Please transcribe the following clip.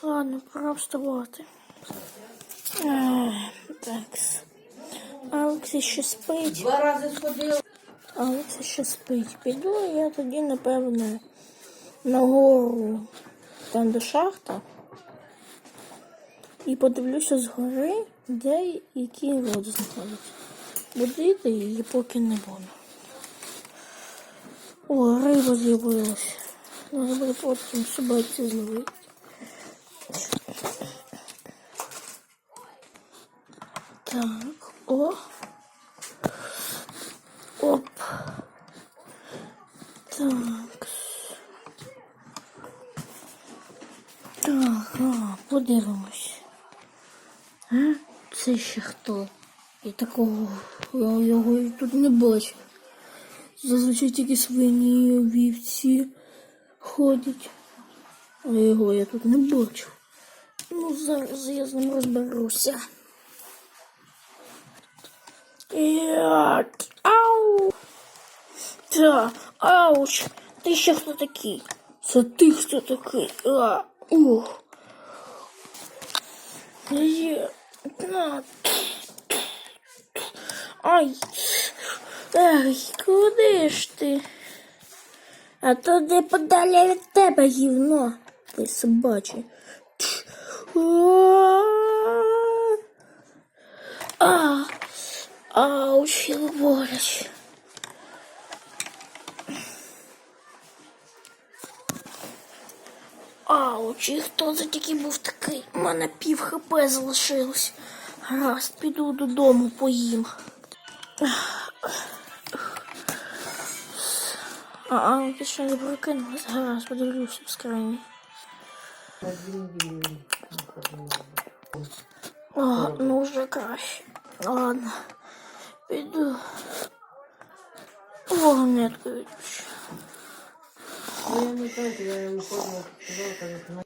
пора вставати. Ех, Такс. Алекс ще спить. Два рази сходила. Алекс ще спить. Піду я тоді, напевне, нагору, там де шахта. І подивлюся згори, де які води знаходяться. Буду йти її поки не буду. О, риба з'явилась. Треба буде потім собаці зловити. Так, о. Оп. Так. Так, а, подивимось. А? Це ще хто? Я такого я його і тут не бачу. Зазвичай тільки свині вівці ходять. А його я тут не бачу. Ну, зараз я з ним розберуся. Я... Ау! Та, ауч! Ти ще хто такий? Це ти хто такий? А, ух. Є. На. Ай. Ай, куди ж ти? А то де подалі від тебе гівно. Ти собачий. А, ауч, боляче. Ауч, і хто це був такий? У мене пів хп залишилось. Гаразд, піду додому поїм. А, а, ти ще не прокинулась? Гаразд, подивлюся в скрині. О, ну вже краще. Ладно, піду. Вогнетку відпущу. Ну, я не знаю, я кажу,